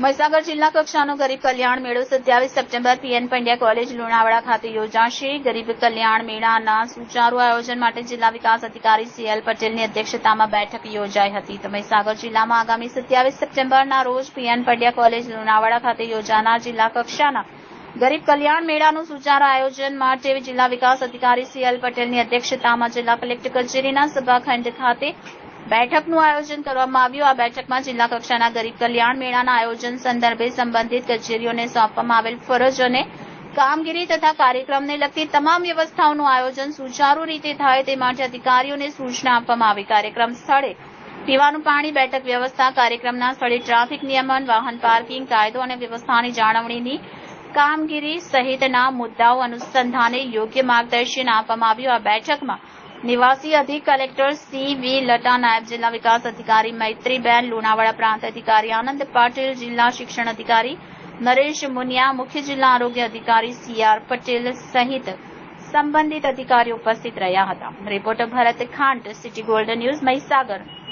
મહીસાગર જિલ્લા કક્ષાનો ગરીબ કલ્યાણ મેળો સત્યાવીસ September PN Pandya college Lunawada ખાતે યોજાશે ગરીબ કલ્યાણ મેળાના સુચારુ આયોજન માટે જિલ્લા વિકાસ અધિકારી સીએલ પટેલની અધ્યક્ષતામાં બેઠક યોજાઈ હતી. તો મહીસાગર જિલ્લામાં આગામી સત્યાવીસ સપ્ટેમ્બરના રોજ પીએન પંડ્યા કોલેજ લુણાવાડા ખાતે યોજાનાર જિલ્લા કક્ષાના ગરીબ કલ્યાણ મેળાનું સુચારુ આયોજન માટે જિલ્લા વિકાસ અધિકારી સીએલ પટેલની અધ્યક્ષતામાં જિલ્લા કલેક્ટર કચેરીના સભાખંડ ખાતે બેઠકનું આયોજન કરવામાં આવ્યું. આ બેઠકમાં જિલ્લા કક્ષાના ગરીબ કલ્યાણ મેળાના આયોજન સંદર્ભે સંબંધિત કચેરીઓને સોંપવામાં આવેલ ફરજ અને કામગીરી તથા કાર્યક્રમને લગતી તમામ વ્યવસ્થાઓનું આયોજન સુચારુ રીતે થાય તે માટે અધિકારીઓને સૂચના આપવામાં આવી. કાર્યક્રમ સ્થળે પીવાનું પાણી, બેઠક વ્યવસ્થા, કાર્યક્રમના સ્થળે ટ્રાફિક નિયમન, વાહન પાર્કિંગ, કાયદો અને વ્યવસ્થાની જાળવણીની કામગીરી સહિતના મુદ્દાઓ અનુસંધાને યોગ્ય માર્ગદર્શન આપવામાં આવ્યું. આ બેઠકમાં નિવાસી અધિક કલેક્ટર સી વી લટા નાયબ જિલ્લા વિકાસ અધિકારી મૈત્રીબેન લુણાવાડા પ્રાંત અધિકારી આનંદ પાટીલ જિલ્લા શિક્ષણ અધિકારી નરેશ મુનિયા, મુખ્ય જિલ્લા આરોગ્ય અધિકારી સી આર પટેલ સહિત સંબંધિત અધિકારીઓ ઉપસ્થિત રહ્યા હતા. Reporter Bharat Khant, city gold news Mahisagar.